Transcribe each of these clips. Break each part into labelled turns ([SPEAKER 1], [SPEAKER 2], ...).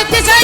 [SPEAKER 1] দেখতে চাই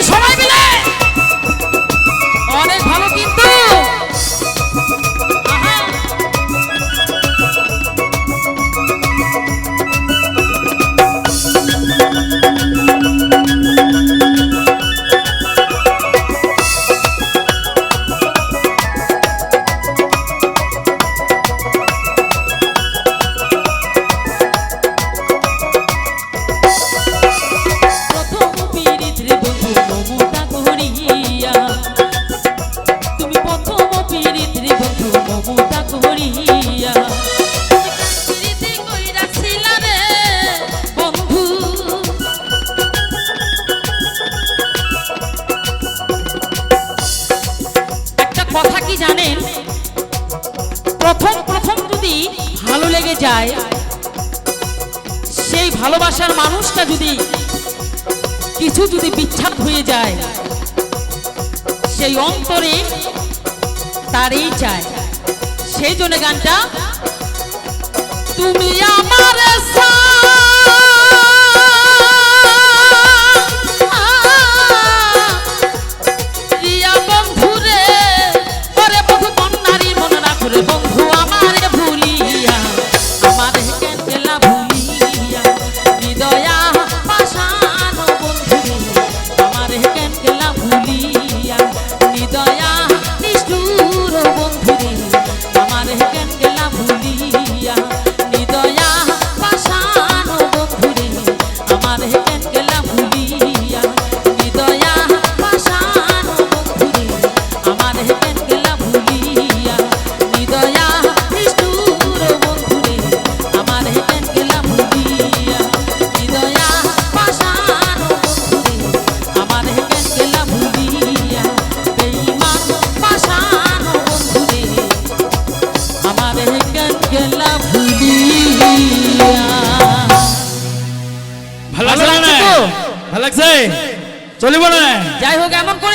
[SPEAKER 1] লেগে যায়, সেই ভালোবাসার মানুষটা যদি, কিছু যদি বিচ্ছাদ হয়ে যায়, সেই অন্তরে তারই চায়। সেই জন্য গানটা, তুমি আমার বলিয়া হৃদয়া
[SPEAKER 2] লাগছে? চলিব না?
[SPEAKER 1] যাই হোক এমন করে